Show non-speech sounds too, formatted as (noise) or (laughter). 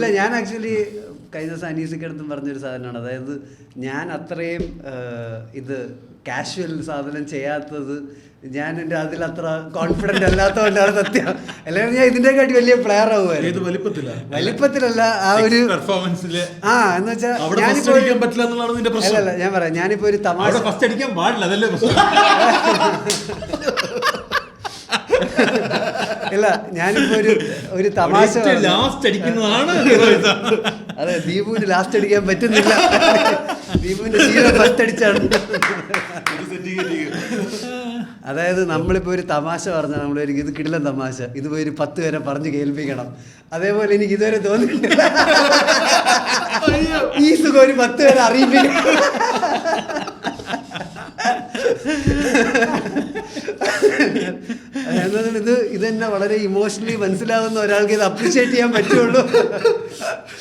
ഇല്ല ഞാൻ ആക്ച്വലി കഴിഞ്ഞ ദിവസം അനീസിക്ക് അടുത്തും പറഞ്ഞൊരു സാധനമാണ്. അതായത് ഞാൻ അത്രയും ഇത് കാഷ്വൽ സാധനം ചെയ്യാത്തത് ഞാൻ എന്റെ അതിൽ അത്ര കോൺഫിഡന്റ് അല്ലാത്തതുകൊണ്ടാണ് സത്യം. അല്ലെങ്കിൽ ഞാൻ ഇതിന്റെ കാട്ടി വലിയ പ്ലെയർ ആവുമായിരുന്നു. വലിപ്പത്തിലാ? വലിപ്പത്തിലല്ല ആ ഒരു പെർഫോമൻസിൽ ആ എന്ന് വെച്ചാൽ ഞാനിപ്പോ അല്ലല്ല ഞാൻ പറയാം ഞാനിപ്പോ ഒരു തമാശ ഫസ്റ്റ് അടിക്കാൻ പാടില്ല അതല്ലേ (laughs) ഇല്ല ഞാനിപ്പോ ഒരു ഒരു തമാശ ലാസ്റ്റ് അടിക്കുന്നതാണ് അതെ. ദീപുവിന് ലാസ്റ്റ് അടിക്കാൻ പറ്റുന്നില്ല. ദീപുവിന്റെ ഫസ്റ്റ് അടിച്ചാണ്. അതായത് നമ്മളിപ്പോ ഒരു തമാശ പറഞ്ഞാൽ നമ്മൾ ഇത് കിടിലൻ തമാശ. ഇത് പോയി ഒരു പത്ത് പേരെ പറഞ്ഞ് കേൾപ്പിക്കണം. അതേപോലെ എനിക്ക് ഇതുവരെ തോന്നിയിട്ടില്ല. ഈ സുഖം ഒരു പത്ത് പേരെ അറിയിപ്പിക്കണം. എന്നതുകൊണ്ട് ഇത് ഇത് തന്നെ വളരെ ഇമോഷണലി മനസ്സിലാവുന്ന ഒരാൾക്ക് ഇത് അപ്രിഷിയേറ്റ് ചെയ്യാൻ പറ്റുള്ളൂ.